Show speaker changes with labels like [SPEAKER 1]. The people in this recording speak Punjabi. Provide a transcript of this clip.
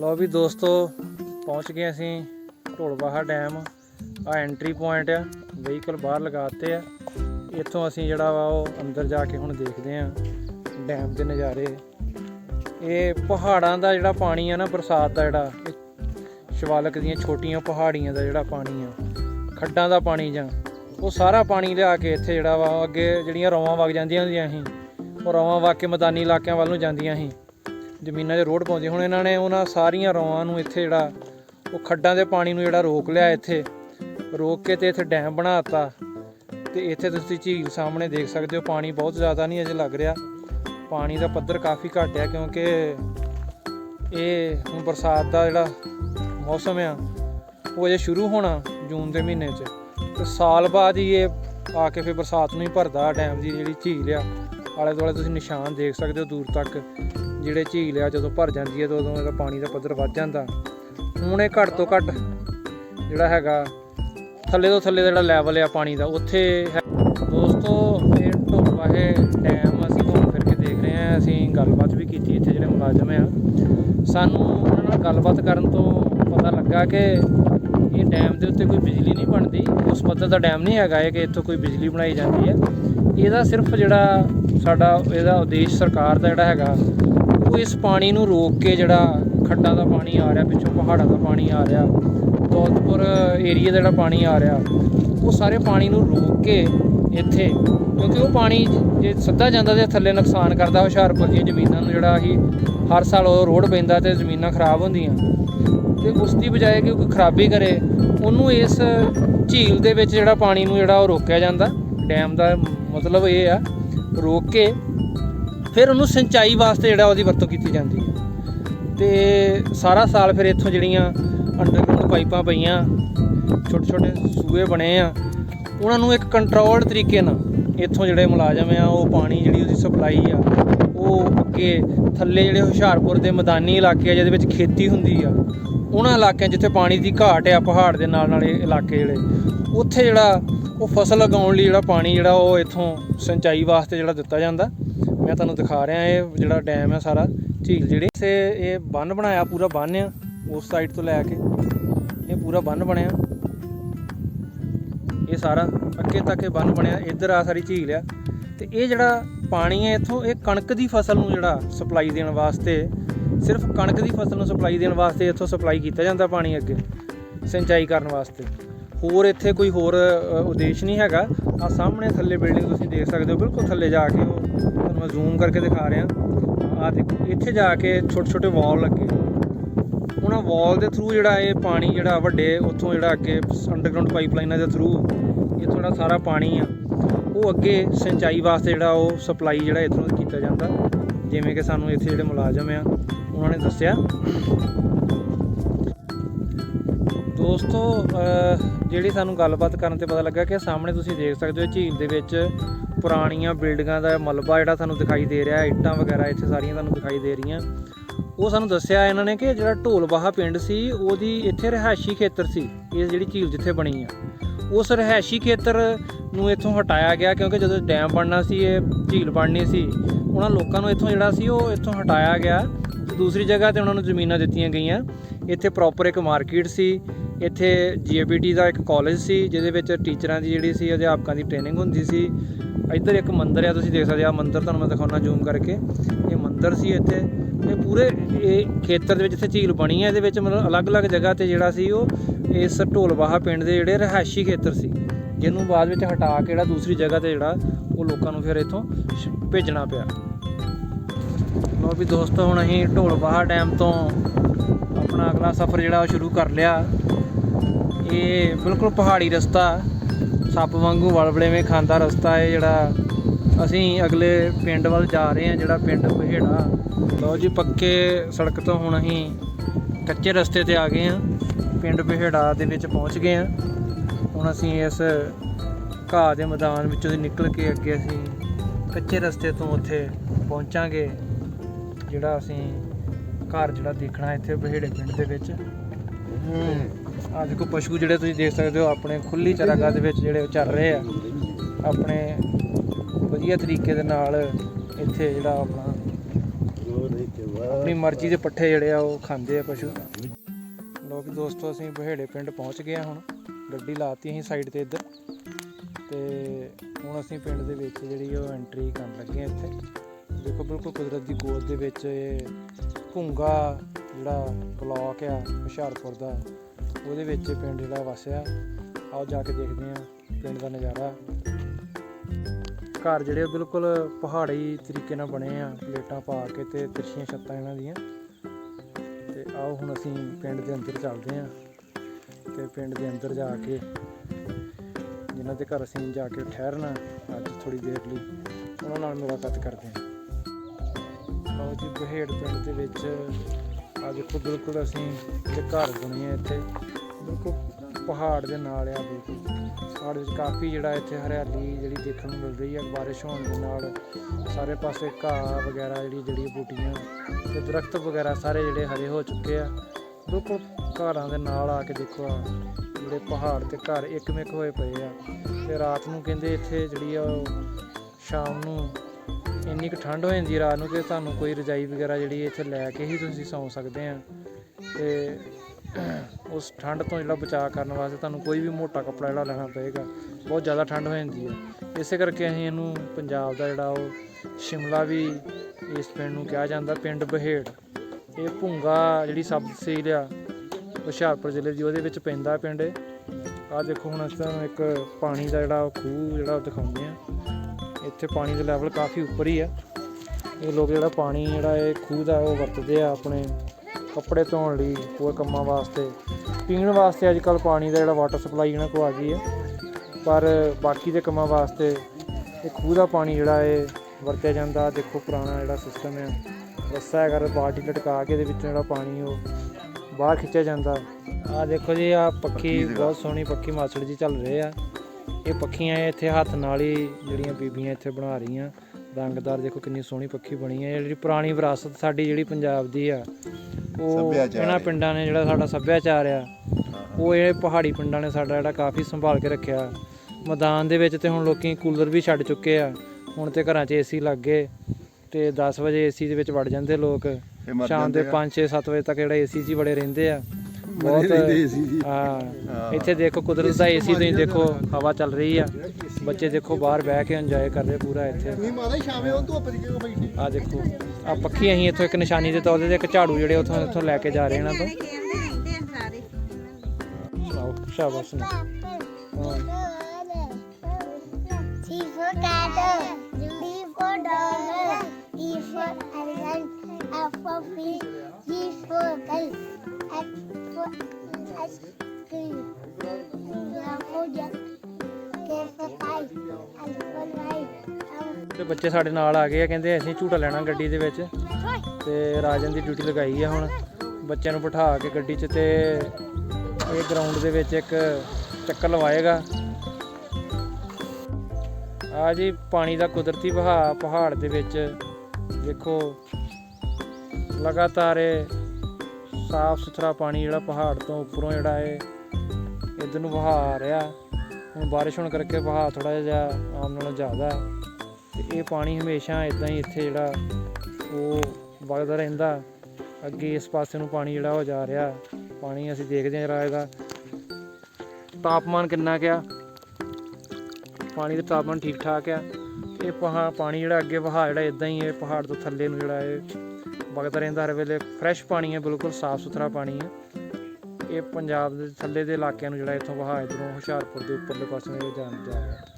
[SPEAKER 1] ਲਓ ਵੀ ਦੋਸਤੋ, ਪਹੁੰਚ ਗਏ ਅਸੀਂ ਢੋਲਵਾਹਾ ਡੈਮ। ਆ ਐਂਟਰੀ ਪੁਆਇੰਟ ਆ ਵਹੀਕਲ ਬਾਹਰ ਲਗਾਤੇ ਆ। ਇੱਥੋਂ ਅਸੀਂ ਜਿਹੜਾ ਵਾ ਉਹ ਅੰਦਰ ਜਾ ਕੇ ਹੁਣ ਦੇਖਦੇ ਆ ਡੈਮ ਦੇ ਨਜ਼ਾਰੇ। ਇਹ ਪਹਾੜਾਂ ਦਾ ਜਿਹੜਾ ਪਾਣੀ ਆ ਨਾ, ਬਰਸਾਤ ਦਾ ਜਿਹੜਾ ਸ਼ਿਵਾਲਕ ਦੀਆਂ ਛੋਟੀਆਂ ਪਹਾੜੀਆਂ ਦਾ ਜਿਹੜਾ ਪਾਣੀ ਆ, ਖੱਡਾਂ ਦਾ ਪਾਣੀ ਜਾਂ, ਉਹ ਸਾਰਾ ਪਾਣੀ ਲਿਆ ਕੇ ਇੱਥੇ ਜਿਹੜਾ ਵਾ, ਅੱਗੇ ਜਿਹੜੀਆਂ ਰੌਵਾਂ ਵਗ ਜਾਂਦੀਆਂ ਹੁੰਦੀਆਂ ਸੀ, ਉਹ ਰੌਵਾਂ ਵਗ ਕੇ ਮੈਦਾਨੀ ਇਲਾਕਿਆਂ ਵੱਲ ਨੂੰ ਜਾਂਦੀਆਂ ਸੀ। ਜ਼ਮੀਨਾਂ 'ਚ ਰੋਡ ਪਾਉਂਦੇ ਹੁਣ ਇਹਨਾਂ ਨੇ ਉਹਨਾਂ ਸਾਰੀਆਂ ਰੌਆਂ ਨੂੰ ਇੱਥੇ ਜਿਹੜਾ ਉਹ ਖੱਡਾਂ ਦੇ ਪਾਣੀ ਨੂੰ ਜਿਹੜਾ ਰੋਕ ਲਿਆ ਇੱਥੇ। ਰੋਕ ਕੇ ਤੇ ਇੱਥੇ ਡੈਮ ਬਣਾਤਾ। ਤੇ ਇੱਥੇ ਤੁਸੀਂ ਝੀਲ ਸਾਹਮਣੇ ਦੇਖ ਸਕਦੇ ਹੋ, ਪਾਣੀ ਬਹੁਤ ਜ਼ਿਆਦਾ ਨਹੀਂ ਅਜੇ ਲੱਗ ਰਿਹਾ। ਪਾਣੀ ਦਾ ਪੱਧਰ ਕਾਫੀ ਘੱਟ ਆ ਕਿਉਂਕਿ ਇਹ ਹੁਣ ਬਰਸਾਤ ਦਾ ਜਿਹੜਾ ਮੌਸਮ ਆ, ਉਹ ਅਜੇ ਸ਼ੁਰੂ ਹੋਣਾ ਜੂਨ ਦੇ ਮਹੀਨੇ 'ਚ। ਤੇ ਸਾਲ ਬਾਅਦ ਹੀ ਇਹ ਆ ਕੇ ਫਿਰ ਬਰਸਾਤ ਨੂੰ ਹੀ ਭਰਦਾ ਡੈਮ ਦੀ ਜਿਹੜੀ ਝੀਲ ਆ। ਆਲੇ ਦੁਆਲੇ ਤੁਸੀਂ ਨਿਸ਼ਾਨ ਦੇਖ ਸਕਦੇ ਹੋ ਦੂਰ ਤੱਕ। ਜਿਹੜੇ ਝੀਲ ਆ, ਜਦੋਂ ਭਰ ਜਾਂਦੀ ਹੈ ਤਾਂ ਉਦੋਂ ਇਹਦਾ ਪਾਣੀ ਦਾ ਪੱਧਰ ਵੱਧ ਜਾਂਦਾ। ਹੁਣ ਇਹ ਘੱਟ ਤੋਂ ਘੱਟ ਜਿਹੜਾ ਹੈਗਾ, ਥੱਲੇ ਤੋਂ ਥੱਲੇ ਦਾ ਜਿਹੜਾ ਲੈਵਲ ਆ ਪਾਣੀ ਦਾ, ਉੱਥੇ ਹੈ। ਦੋਸਤੋ, ਇਹ ਢੋਲਵਾਹੇ ਡੈਮ ਅਸੀਂ ਘੁੰਮ ਫਿਰ ਕੇ ਦੇਖ ਰਹੇ ਹਾਂ, ਅਸੀਂ ਗੱਲਬਾਤ ਵੀ ਕੀਤੀ ਇੱਥੇ ਜਿਹੜੇ ਮੁਲਾਜ਼ਮ ਆ। ਸਾਨੂੰ ਉਹਨਾਂ ਨਾਲ ਗੱਲਬਾਤ ਕਰਨ ਤੋਂ ਪਤਾ ਲੱਗਾ ਕਿ ਇਹ ਡੈਮ ਦੇ ਉੱਤੇ ਕੋਈ ਬਿਜਲੀ ਨਹੀਂ ਬਣਦੀ। ਉਸ ਪੱਧਰ ਦਾ ਡੈਮ ਨਹੀਂ ਹੈਗਾ ਇਹ ਕਿ ਇੱਥੋਂ ਕੋਈ ਬਿਜਲੀ ਬਣਾਈ ਜਾਂਦੀ ਹੈ। ਇਹਦਾ ਸਿਰਫ ਜਿਹੜਾ ਸਾਡਾ, ਇਹਦਾ ਉਦੇਸ਼ ਸਰਕਾਰ ਦਾ ਜਿਹੜਾ ਹੈਗਾ ਉਹ ਇਸ ਪਾਣੀ ਨੂੰ ਰੋਕ ਕੇ ਜਿਹੜਾ ਖੱਡਾਂ ਦਾ ਪਾਣੀ ਆ ਰਿਹਾ, ਪਿੱਛੋਂ ਪਹਾੜਾਂ ਦਾ ਪਾਣੀ ਆ ਰਿਹਾ ਦੌਲਤਪੁਰ ਏਰੀਆ ਦਾ ਜਿਹੜਾ ਪਾਣੀ ਆ ਰਿਹਾ, ਉਹ ਸਾਰੇ ਪਾਣੀ ਨੂੰ ਰੋਕ ਕੇ ਇੱਥੇ, ਕਿਉਂਕਿ ਉਹ ਪਾਣੀ ਜੇ ਸਿੱਧਾ ਜਾਂਦਾ ਤੇ ਥੱਲੇ ਨੁਕਸਾਨ ਕਰਦਾ, ਹੁਸ਼ਿਆਰਪੁਰ ਦੀਆਂ ਜ਼ਮੀਨਾਂ ਨੂੰ ਜਿਹੜਾ ਅਸੀਂ ਹਰ ਸਾਲ ਉਹ ਰੋਡ ਪੈਂਦਾ ਤੇ ਜ਼ਮੀਨਾਂ ਖਰਾਬ ਹੁੰਦੀਆਂ। ਤੇ ਉਸ ਦੀ ਬਜਾਏ ਕਿ ਕੋਈ ਖਰਾਬੀ ਕਰੇ, ਉਹਨੂੰ ਇਸ ਝੀਲ ਦੇ ਵਿੱਚ ਜਿਹੜਾ ਪਾਣੀ ਨੂੰ ਜਿਹੜਾ ਉਹ ਰੋਕਿਆ ਜਾਂਦਾ, ਡੈਮ ਦਾ ਮਤਲਬ ਇਹ ਆ, ਰੋਕ ਕੇ ਫਿਰ ਉਹਨੂੰ ਸਿੰਚਾਈ ਵਾਸਤੇ ਜਿਹੜਾ ਉਹਦੀ ਵਰਤੋਂ ਕੀਤੀ ਜਾਂਦੀ ਹੈ। ਤੇ ਸਾਰਾ ਸਾਲ ਫਿਰ ਇੱਥੋਂ ਜਿਹੜੀਆਂ ਅੰਡਰਗਰਾਉਂਡ ਪਾਈਪਾਂ ਪਈਆਂ ਛੋਟੇ ਛੋਟੇ ਸੂਏ ਬਣੇ ਆ, ਉਹਨਾਂ ਨੂੰ ਇੱਕ ਕੰਟਰੋਲਡ ਤਰੀਕੇ ਨਾਲ ਇੱਥੋਂ ਜਿਹੜੇ ਮੁਲਾਜ਼ਮ ਆ, ਉਹ ਪਾਣੀ ਜਿਹੜੀ ਉਹਦੀ ਸਪਲਾਈ ਆ, ਉਹ ਅੱਗੇ ਥੱਲੇ ਜਿਹੜੇ ਹੁਸ਼ਿਆਰਪੁਰ ਦੇ ਮੈਦਾਨੀ ਇਲਾਕੇ ਆ, ਜਿਹਦੇ ਵਿੱਚ ਖੇਤੀ ਹੁੰਦੀ ਆ, ਉਹਨਾਂ ਇਲਾਕਿਆਂ ਜਿੱਥੇ ਪਾਣੀ ਦੀ ਘਾਟ ਆ, ਪਹਾੜ ਦੇ ਨਾਲ ਨਾਲ ਇਲਾਕੇ ਜਿਹੜੇ, ਉੱਥੇ ਜਿਹੜਾ ਉਹ ਫਸਲ ਉਗਾਉਣ ਲਈ ਜਿਹੜਾ ਪਾਣੀ ਜਿਹੜਾ ਉਹ ਇੱਥੋਂ ਸਿੰਚਾਈ ਵਾਸਤੇ ਜਿਹੜਾ ਦਿੱਤਾ ਜਾਂਦਾ ਮੈਂ ਤੁਹਾਨੂੰ ਦਿਖਾ ਰਿਹਾ ਇਹ ਜਿਹੜਾ ਡੈਮ ਆ ਸਾਰਾ, ਝੀਲ ਜਿਹੜੀ। ਸੇ ਇਹ ਬੰਨ ਬਣਾਇਆ, ਪੂਰਾ ਬੰਨ ਆ, ਉਸ ਸਾਈਡ ਤੋਂ ਲੈ ਕੇ। ਇਹ ਪੂਰਾ ਬੰਨ ਬਣਿਆ। ਇਹ ਸਾਰਾ ਅੱਗੇ ਤੱਕ ਇਹ ਬੰਨ ਬਣਿਆ, ਇੱਧਰ ਆ ਸਾਰੀ ਝੀਲ ਆ। ਤੇ ਇਹ ਜਿਹੜਾ ਪਾਣੀ ਹੈ ਇੱਥੋਂ ਇਹ ਕਣਕ ਦੀ ਫਸਲ ਨੂੰ ਜਿਹੜਾ ਸਪਲਾਈ ਦੇਣ ਵਾਸਤੇ, ਸਿਰਫ ਕਣਕ ਦੀ ਫਸਲ ਨੂੰ ਸਪਲਾਈ ਦੇਣ ਵਾਸਤੇ ਇੱਥੋਂ ਸਪਲਾਈ ਕੀਤਾ ਜਾਂਦਾ ਪਾਣੀ ਅੱਗੇ, ਸਿੰਚਾਈ ਕਰਨ ਵਾਸਤੇ। ਹੋਰ ਇੱਥੇ ਕੋਈ ਹੋਰ ਉਦੇਸ਼ ਨਹੀਂ ਹੈਗਾ। ਆ ਸਾਹਮਣੇ ਥੱਲੇ ਬਿਲਡਿੰਗ ਤੁਸੀਂ ਦੇਖ ਸਕਦੇ ਹੋ, ਬਿਲਕੁਲ ਥੱਲੇ ਜਾ ਕੇ ਉਹ ਤੁਹਾਨੂੰ ਮੈਂ ਜ਼ੂਮ ਕਰਕੇ ਦਿਖਾ ਰਿਹਾ। ਆ ਦੇਖੋ, ਇੱਥੇ ਜਾ ਕੇ ਛੋਟੇ ਛੋਟੇ ਵਾਲ ਲੱਗੇ ਉਹਨਾਂ ਵਾਲ ਦੇ ਥਰੂ ਜਿਹੜਾ ਇਹ ਪਾਣੀ ਜਿਹੜਾ ਵੱਡੇ, ਉੱਥੋਂ ਜਿਹੜਾ ਅੱਗੇ ਅੰਡਰਗਰਾਉਂਡ ਪਾਈਪਲਾਈਨਾਂ ਦੇ ਥਰੂ ਇਹ ਥੋੜਾ ਸਾਰਾ ਪਾਣੀ ਆ, ਉਹ ਅੱਗੇ ਸਿੰਚਾਈ ਵਾਸਤੇ ਜਿਹੜਾ ਉਹ ਸਪਲਾਈ ਜਿਹੜਾ ਇੱਥੋਂ ਕੀਤਾ ਜਾਂਦਾ। ਜਿਵੇਂ ਕਿ ਸਾਨੂੰ ਇੱਥੇ ਜਿਹੜੇ ਮੁਲਾਜ਼ਮ ਆ, ਉਹਨਾਂ ਨੇ ਦੱਸਿਆ। ਦੋਸਤੋ ਜਿਹੜੀ ਸਾਨੂੰ ਗੱਲਬਾਤ ਕਰਨ ਤੇ ਪਤਾ ਲੱਗਾ ਕਿ ਸਾਹਮਣੇ ਤੁਸੀਂ ਦੇਖ ਸਕਦੇ ਹੋ ਝੀਲ ਦੇ ਵਿੱਚ ਪੁਰਾਣੀਆਂ ਬਿਲਡਿੰਗਾਂ ਦਾ ਮਲਬਾ ਜਿਹੜਾ ਸਾਨੂੰ ਦਿਖਾਈ ਦੇ ਰਿਹਾ, ਇੱਟਾਂ ਵਗੈਰਾ ਇੱਥੇ ਸਾਰੀਆਂ ਤੁਹਾਨੂੰ ਦਿਖਾਈ ਦੇ ਰਹੀਆਂ। ਉਹ ਸਾਨੂੰ ਦੱਸਿਆ ਇਹਨਾਂ ਨੇ ਕਿ ਜਿਹੜਾ ਢੋਲਵਾਹਾ ਪਿੰਡ ਸੀ, ਉਹਦੀ ਇੱਥੇ ਰਿਹਾਇਸ਼ੀ ਖੇਤਰ ਸੀ, ਇਹ ਜਿਹੜੀ ਝੀਲ ਜਿੱਥੇ ਬਣੀ ਆ। ਉਸ ਰਿਹਾਇਸ਼ੀ ਖੇਤਰ ਨੂੰ ਇੱਥੋਂ ਹਟਾਇਆ ਗਿਆ ਕਿਉਂਕਿ ਜਦੋਂ ਡੈਮ ਬਣਨਾ ਸੀ, ਇਹ ਝੀਲ ਬਣਨੀ ਸੀ, ਉਹਨਾਂ ਲੋਕਾਂ ਨੂੰ ਇੱਥੋਂ ਜਿਹੜਾ ਸੀ, ਉਹ ਇੱਥੋਂ ਹਟਾਇਆ ਗਿਆ। ਦੂਸਰੀ ਜਗ੍ਹਾ ਤੇ ਉਹਨਾਂ ਨੂੰ ਜ਼ਮੀਨਾਂ ਦਿੱਤੀਆਂ ਗਈਆਂ। ਇੱਥੇ ਪ੍ਰੋਪਰ ਇੱਕ ਮਾਰਕੀਟ ਸੀ ਇੱਥੇ ਜੀਏਪੀਟੀ ਦਾ ਇੱਕ ਕਾਲਜ ਸੀ, ਜਿਹਦੇ ਵਿੱਚ ਟੀਚਰਾਂ ਦੀ ਜਿਹੜੀ ਸੀ, ਅਧਿਆਪਕਾਂ ਦੀ ਟ੍ਰੇਨਿੰਗ ਹੁੰਦੀ ਸੀ। ਇੱਧਰ ਇੱਕ ਮੰਦਿਰ ਆ, ਤੁਸੀਂ ਦੇਖ ਸਕਦੇ ਆ ਮੰਦਿਰ ਤੁਹਾਨੂੰ ਮੈਂ ਦਿਖਾਉਣਾ ਜ਼ੂਮ ਕਰਕੇ। ਇਹ ਮੰਦਿਰ ਸੀ ਇੱਥੇ। ਇਹ ਪੂਰੇ, ਇਹ ਖੇਤਰ ਦੇ ਵਿੱਚ ਜਿੱਥੇ ਝੀਲ ਬਣੀ ਹੈ ਇਹਦੇ ਵਿੱਚ ਮਤਲਬ ਅਲੱਗ-ਅਲੱਗ ਜਗ੍ਹਾ ਤੇ ਜਿਹੜਾ ਸੀ ਉਹ ਇਸ ਢੋਲਵਾਹਾ ਪਿੰਡ ਦੇ ਜਿਹੜੇ ਰਿਹਾਇਸ਼ੀ ਖੇਤਰ ਸੀ, ਜਿਹਨੂੰ ਬਾਅਦ ਵਿੱਚ ਹਟਾ ਕੇ ਜਿਹੜਾ ਦੂਸਰੀ ਜਗ੍ਹਾ ਤੇ ਜਿਹੜਾ ਉਹ ਲੋਕਾਂ ਨੂੰ ਫਿਰ ਇੱਥੋਂ ਸ਼- ਭੇਜਣਾ ਪਿਆ। ਲੋ ਵੀ ਦੋਸਤੋ, ਹੁਣ ਅਸੀਂ ਢੋਲਵਾਹਾ ਡੈਮ ਤੋਂ ਆਪਣਾ ਅਗਲਾ ਸਫ਼ਰ ਜਿਹੜਾ ਉਹ ਸ਼ੁਰੂ ਕਰ ਲਿਆ। ਇਹ ਬਿਲਕੁਲ ਪਹਾੜੀ ਰਸਤਾ, ਸੱਪ ਵਾਂਗੂ ਵਲਵਲੇਵੇਂ ਖਾਂਦਾ ਰਸਤਾ ਹੈ ਜਿਹੜਾ ਅਸੀਂ ਅਗਲੇ ਪਿੰਡ ਵੱਲ ਜਾ ਰਹੇ ਹਾਂ, ਜਿਹੜਾ ਪਿੰਡ ਬਹੇੜਾ। ਲਓ ਜੀ, ਪੱਕੇ ਸੜਕ ਤੋਂ ਹੁਣ ਅਸੀਂ ਕੱਚੇ ਰਸਤੇ ਤੇ ਆ ਗਏ ਹਾਂ। ਪਿੰਡ ਬਹੇੜਾ ਦੇ ਵਿੱਚ ਪਹੁੰਚ ਗਏ ਹਾਂ। ਹੁਣ ਅਸੀਂ ਇਸ ਘਾਹ ਦੇ ਮੈਦਾਨ ਵਿੱਚੋਂ ਦੀ ਨਿਕਲ ਕੇ ਅੱਗੇ ਅਸੀਂ ਕੱਚੇ ਰਸਤੇ ਤੋਂ ਉੱਥੇ ਪਹੁੰਚਾਂਗੇ, ਜਿਹੜਾ ਅਸੀਂ ਘਰ ਜਿਹੜਾ ਦੇਖਣਾ ਇੱਥੇ ਬਹੇੜੇ ਪਿੰਡ ਦੇ ਵਿੱਚ। ਆ ਦੇਖੋ ਪਸ਼ੂ ਜਿਹੜੇ ਤੁਸੀਂ ਦੇਖ ਸਕਦੇ ਹੋ ਆਪਣੇ ਖੁੱਲੀ ਚਰਾਗਾਹ ਦੇ ਵਿੱਚ ਜਿਹੜੇ ਉਹ ਚੱਲ ਰਹੇ ਆ। ਆਪਣੇ ਵਧੀਆ ਤਰੀਕੇ ਦੇ ਨਾਲ ਇੱਥੇ ਜਿਹੜਾ ਆਪਣਾ ਆਪਣੀ ਮਰਜ਼ੀ ਦੇ ਪੱਠੇ ਜਿਹੜੇ ਆ ਉਹ ਖਾਂਦੇ ਆ ਪਸ਼ੂ। ਲੋਕ ਦੋਸਤੋ, ਅਸੀਂ ਬਹੇੜੇ ਪਿੰਡ ਪਹੁੰਚ ਗਏ ਹੁਣ। ਗੱਡੀ ਲਾਤੀ ਅਸੀਂ ਸਾਈਡ ਤੇ ਇੱਧਰ। ਤੇ ਹੁਣ ਅਸੀਂ ਪਿੰਡ ਦੇ ਵਿੱਚ ਜਿਹੜੀ ਉਹ ਐਂਟਰੀ ਕਰਨ ਲੱਗੇ ਆ ਇੱਥੇ। ਦੇਖੋ ਬਿਲਕੁਲ ਕੁਦਰਤ ਦੀ ਗੋਦ ਦੇ ਵਿੱਚ ਇਹ ਭੁੰਗਾ ਜਿਹੜਾ ਬਲਾਕ ਆ, ਹੁਸ਼ਿਆਰਪੁਰ ਦਾ ਉਹਦੇ ਵਿੱਚ ਪਿੰਡ ਜਿਹੜਾ ਵਸਿਆ ਆਓ ਜਾ ਕੇ ਦੇਖਦੇ ਹਾਂ ਪਿੰਡ ਦਾ ਨਜ਼ਾਰਾ। ਘਰ ਜਿਹੜੇ ਬਿਲਕੁਲ ਪਹਾੜੀ ਤਰੀਕੇ ਨਾਲ ਬਣੇ ਆ, ਪਲੇਟਾਂ ਪਾ ਕੇ ਤੇ ਤਿਰਛੀਆਂ ਛੱਤਾਂ ਇਹਨਾਂ ਦੀਆਂ। ਤੇ ਆਓ ਹੁਣ ਅਸੀਂ ਪਿੰਡ ਦੇ ਅੰਦਰ ਚੱਲਦੇ ਆ ਤੇ ਪਿੰਡ ਦੇ ਅੰਦਰ ਜਾ ਕੇ ਜਿਨ੍ਹਾਂ ਦੇ ਘਰ ਅਸੀਂ ਜਾ ਕੇ ਠਹਿਰਨਾ, ਅੱਜ ਥੋੜੀ ਦੇਰ ਲਈ ਉਹਨਾਂ ਨਾਲ ਮੁਲਾਕਾਤ ਕਰਦੇ ਹਾਂ। ਲਓ ਜੀ ਬਹੇੜ ਪਿੰਡ ਦੇ ਵਿੱਚ ਆ ਦੇਖੋ, ਬਿਲਕੁਲ ਅਸੀਂ ਜਿਹੜੇ ਘਰ ਬਣੇ ਆ ਇੱਥੇ। ਬਿਲਕੁਲ ਪਹਾੜ ਦੇ ਨਾਲ ਆ, ਬਿਲਕੁਲ। ਪਹਾੜ ਵਿੱਚ ਕਾਫੀ ਜਿਹੜਾ ਇੱਥੇ ਹਰਿਆਲੀ ਜਿਹੜੀ ਦੇਖਣ ਨੂੰ ਮਿਲ ਰਹੀ ਹੈ ਬਾਰਿਸ਼ ਹੋਣ ਦੇ ਨਾਲ। ਸਾਰੇ ਪਾਸੇ ਘਾਹ ਵਗੈਰਾ ਜਿਹੜੀ ਜੜੀ ਬੂਟੀਆਂ ਤੇ ਦਰਖਤ ਵਗੈਰਾ ਸਾਰੇ ਜਿਹੜੇ ਹਰੇ ਹੋ ਚੁੱਕੇ ਆ। ਬਿਲਕੁਲ ਘਰਾਂ ਦੇ ਨਾਲ ਆ ਕੇ ਦੇਖੋ ਆ, ਜਿਹੜੇ ਪਹਾੜ ਤੇ ਘਰ ਇੱਕਮਿਕ ਹੋਏ ਪਏ ਆ। ਤੇ ਰਾਤ ਨੂੰ ਕਹਿੰਦੇ ਇੱਥੇ ਜਿਹੜੀ ਆ ਉਹ ਸ਼ਾਮ ਨੂੰ ਇੰਨੀ ਕੁ ਠੰਡ ਹੋ ਜਾਂਦੀ ਰਾਤ ਨੂੰ ਕਿ ਤੁਹਾਨੂੰ ਕੋਈ ਰਜਾਈ ਵਗੈਰਾ ਜਿਹੜੀ ਇੱਥੇ ਲੈ ਕੇ ਹੀ ਤੁਸੀਂ ਸੌਂ ਸਕਦੇ ਆ। ਤੇ ਉਸ ਠੰਡ ਤੋਂ ਜਿਹੜਾ ਬਚਾਅ ਕਰਨ ਵਾਸਤੇ ਤੁਹਾਨੂੰ ਕੋਈ ਵੀ ਮੋਟਾ ਕੱਪੜਾ ਜਿਹੜਾ ਲੈਣਾ ਪਏਗਾ, ਬਹੁਤ ਜ਼ਿਆਦਾ ਠੰਡ ਹੋ ਜਾਂਦੀ ਹੈ ਇਸੇ ਕਰਕੇ ਅਸੀਂ ਇਹਨੂੰ ਪੰਜਾਬ ਦਾ ਜਿਹੜਾ ਉਹ ਸ਼ਿਮਲਾ ਵੀ ਇਸ ਪਿੰਡ ਨੂੰ ਕਿਹਾ ਜਾਂਦਾ, ਪਿੰਡ ਬਹੇੜ। ਇਹ ਭੁੰਗਾ ਜਿਹੜੀ ਸਬ ਤਹਿਸੀਲ ਆ, ਹੁਸ਼ਿਆਰਪੁਰ ਜ਼ਿਲ੍ਹੇ ਦੀ, ਉਹਦੇ ਵਿੱਚ ਪੈਂਦਾ ਪਿੰਡ। ਆ ਦੇਖੋ ਹੁਣ ਅਸੀਂ ਤੁਹਾਨੂੰ ਇੱਕ ਪਾਣੀ ਦਾ ਜਿਹੜਾ ਉਹ ਖੂਹ ਜਿਹੜਾ ਉਹ ਦਿਖਾਉਂਦੇ ਆ। ਇੱਥੇ ਪਾਣੀ ਦਾ ਲੈਵਲ ਕਾਫੀ ਉੱਪਰ ਹੀ ਆ। ਇਹ ਲੋਕ ਜਿਹੜਾ ਪਾਣੀ ਜਿਹੜਾ ਇਹ ਖੂਹ ਦਾ ਉਹ ਵਰਤਦੇ ਆ ਆਪਣੇ ਕੱਪੜੇ ਧੋਣ ਲਈ ਹੋਰ ਕੰਮਾਂ ਵਾਸਤੇ। ਪੀਣ ਵਾਸਤੇ ਅੱਜ ਕੱਲ ਪਾਣੀ ਦਾ ਜਿਹੜਾ ਵਾਟਰ ਸਪਲਾਈ ਇਹਨਾਂ ਕੋਲ ਆ ਗਈ ਹੈ ਪਰ ਬਾਕੀ ਦੇ ਕੰਮਾਂ ਵਾਸਤੇ ਇਹ ਖੂਹ ਦਾ ਪਾਣੀ ਜਿਹੜਾ ਇਹ ਵਰਤਿਆ ਜਾਂਦਾ। ਦੇਖੋ ਪੁਰਾਣਾ ਜਿਹੜਾ ਸਿਸਟਮ ਹੈ ਰੱਸਾ ਹੈਗਾ ਬਾਲਟੀ ਲਟਕਾ ਕੇ ਇਹਦੇ ਵਿੱਚੋਂ ਜਿਹੜਾ ਪਾਣੀ ਉਹ ਬਾਹਰ ਖਿੱਚਿਆ ਜਾਂਦਾ। ਆ ਦੇਖੋ ਜੀ ਆ ਪੱਖੀ ਬਹੁਤ ਸੋਹਣੀ ਪੱਖੀ ਮਾਸੜ ਜੀ ਚੱਲ ਰਹੇ ਆ। ਇਹ ਪੱਖੀਆਂ ਇੱਥੇ ਹੱਥ ਨਾਲ ਹੀ ਜਿਹੜੀਆਂ ਬੀਬੀਆਂ ਇੱਥੇ ਬਣਾ ਰਹੀਆਂ। ਰੰਗਦਾਰ ਦੇਖੋ ਕਿੰਨੀ ਸੋਹਣੀ ਪੱਖੀ ਬਣੀ ਹੈ। ਜਿਹੜੀ ਪੁਰਾਣੀ ਵਿਰਾਸਤ ਸਾਡੀ ਜਿਹੜੀ ਪੰਜਾਬ ਦੀ ਆ ਉਹ ਇਹਨਾਂ। ਪਿੰਡਾਂ ਨੇ ਜਿਹੜਾ ਸਾਡਾ ਸੱਭਿਆਚਾਰ ਆ ਉਹ ਇਹ ਪਹਾੜੀ ਪਿੰਡਾਂ ਨੇ ਸਾਡਾ ਜਿਹੜਾ ਕਾਫੀ ਸੰਭਾਲ ਕੇ ਰੱਖਿਆ। ਮੈਦਾਨ ਦੇ ਵਿੱਚ ਤੇ ਹੁਣ ਲੋਕੀ ਕੂਲਰ ਵੀ ਛੱਡ ਚੁੱਕੇ ਆ। ਹੁਣ ਤੇ ਘਰਾਂ 'ਚ ਏਸੀ ਲੱਗ ਗਏ ਤੇ 10 ਵਜੇ ਏਸੀ ਦੇ ਵਿੱਚ ਵੜ ਜਾਂਦੇ ਲੋਕ। ਸ਼ਾਮ ਦੇ
[SPEAKER 2] ਜਾਂਦੇ ਆ।
[SPEAKER 1] 5 6 7 ਵਜੇ ਤੱਕ ਜਿਹੜਾ ਏਸੀ 'ਚ ਹੀ ਬੜੇ ਰਹਿੰਦੇ ਆ।
[SPEAKER 2] ਰਹਿੰਦੇ ਜੀ।
[SPEAKER 1] ਹਾਂ। ਇੱਥੇ ਦੇਖੋ ਕੁਦਰਤ ਦਾ ਏਸੀ ਤੁਸੀਂ ਦੇਖੋ ਹਵਾ ਚੱਲ ਰਹੀ ਆ। ਬੱਚੇ ਦੇਖੋ ਬਾਹਰ ਬਹਿ ਕੇ ਇੰਜੋਏ ਕਰ ਰਹੇ ਪੂਰਾ ਇੱਥੇ।
[SPEAKER 3] ਨਹੀਂ ਮਾਦਾ ਸ਼ਾਮੇ ਉਹ ਧੁੱਪ ਦੀ ਕਿਉਂ ਬੈਠੀ?
[SPEAKER 1] ਆ ਦੇਖੋ ਆ ਪੱਖੀ ਅਸੀਂ ਇੱਥੋਂ ਇੱਕ ਨਿਸ਼ਾਨੀ ਦੇ ਤੌਰ ਤੇ ਇੱਕ ਝਾੜੂ ਜਿਹੜੇ ਉੱਥੋਂ ਉੱਥੋਂ ਲੈ ਕੇ ਜਾ ਰਹੇ ਇਹਨਾਂ ਤੋਂ। ਸੁਣਾਓ ਸ਼ਾਬਾਸ਼।
[SPEAKER 4] E for elephant, girl, H for ice cream,
[SPEAKER 1] ਤੇ ਬੱਚੇ ਸਾਡੇ ਨਾਲ ਆ ਗਏ ਆ ਕਹਿੰਦੇ ਅਸੀਂ ਝੂਟਾ ਲੈਣਾ ਗੱਡੀ ਦੇ ਵਿੱਚ। ਤੇ ਰਾਜਨ ਦੀ ਡਿਊਟੀ ਲਗਾਈ ਆ ਹੁਣ। ਬੱਚਿਆਂ ਨੂੰ ਬਿਠਾ ਕੇ ਗੱਡੀ 'ਚ ਤੇ ਇਹ ਗਰਾਊਂਡ ਦੇ ਵਿੱਚ ਇੱਕ ਚੱਕਰ ਲਵਾਏਗਾ। ਆ ਜੀ ਪਾਣੀ ਦਾ ਕੁਦਰਤੀ ਵਹਾਅ ਪਹਾੜ ਦੇ ਵਿੱਚ। ਦੇਖੋ ਲਗਾਤਾਰ ਇਹ ਸਾਫ਼ ਸੁਥਰਾ ਪਾਣੀ ਜਿਹੜਾ ਪਹਾੜ ਤੋਂ ਉੱਪਰੋਂ ਜਿਹੜਾ ਇਹ ਇਧਰ ਨੂੰ ਵਹਾ ਆ ਰਿਹਾ। ਹੁਣ ਬਾਰਿਸ਼ ਹੋਣ ਕਰਕੇ ਵਹਾਅ ਥੋੜਾ ਜਿਹਾ ਆਮ ਨਾਲੋਂ ਜ਼ਿਆਦਾ। ਹੈ ਤੇ ਇਹ ਪਾਣੀ ਹਮੇਸ਼ਾ ਇਦਾਂ ਹੀ ਇੱਥੇ ਜਿਹੜਾ ਉਹ ਵਗਦਾ ਰਹਿੰਦਾ। ਅੱਗੇ ਇਸ ਪਾਸੇ ਨੂੰ ਪਾਣੀ ਜਿਹੜਾ ਹੋ ਜਾ ਰਿਹਾ। ਪਾਣੀ ਅਸੀਂ ਦੇਖਦੇ ਹਾਂ ਜਰਾ ਦਾ। ਤਾਪਮਾਨ ਕਿੰਨਾ ਕਿਆ ਪਾਣੀ ਦਾ ਤਾਪਮਾਨ ਠੀਕ ਠਾਕ ਆ। ਇਹ ਪਹਾ, ਪਾਣੀ ਜਿਹੜਾ ਅੱਗੇ ਵਹਾ ਜਿਹੜਾ ਇਦਾਂ ਹੀ ਇਹ ਪਹਾੜ ਤੋਂ ਥੱਲੇ ਨੂੰ ਜਿਹੜਾ ਇਹ ਵਗਦਾ ਰਹਿੰਦਾ ਹਰ ਵੇਲੇ ਫਰੈਸ਼ ਪਾਣੀ ਹੈ, ਬਿਲਕੁਲ ਸਾਫ਼ ਸੁਥਰਾ ਪਾਣੀ ਹੈ। ਇਹ ਪੰਜਾਬ ਦੇ ਥੱਲੇ ਦੇ ਇਲਾਕਿਆਂ ਨੂੰ ਜਿਹੜਾ ਇੱਥੋਂ ਵਹਾ ਇਧਰੋਂ ਹੁਸ਼ਿਆਰਪੁਰ ਦੇ ਉੱਪਰਲੇ ਪਾਸੇ ਨੂੰ ਇਹ ਜਾਂਦਾ ਹੈ।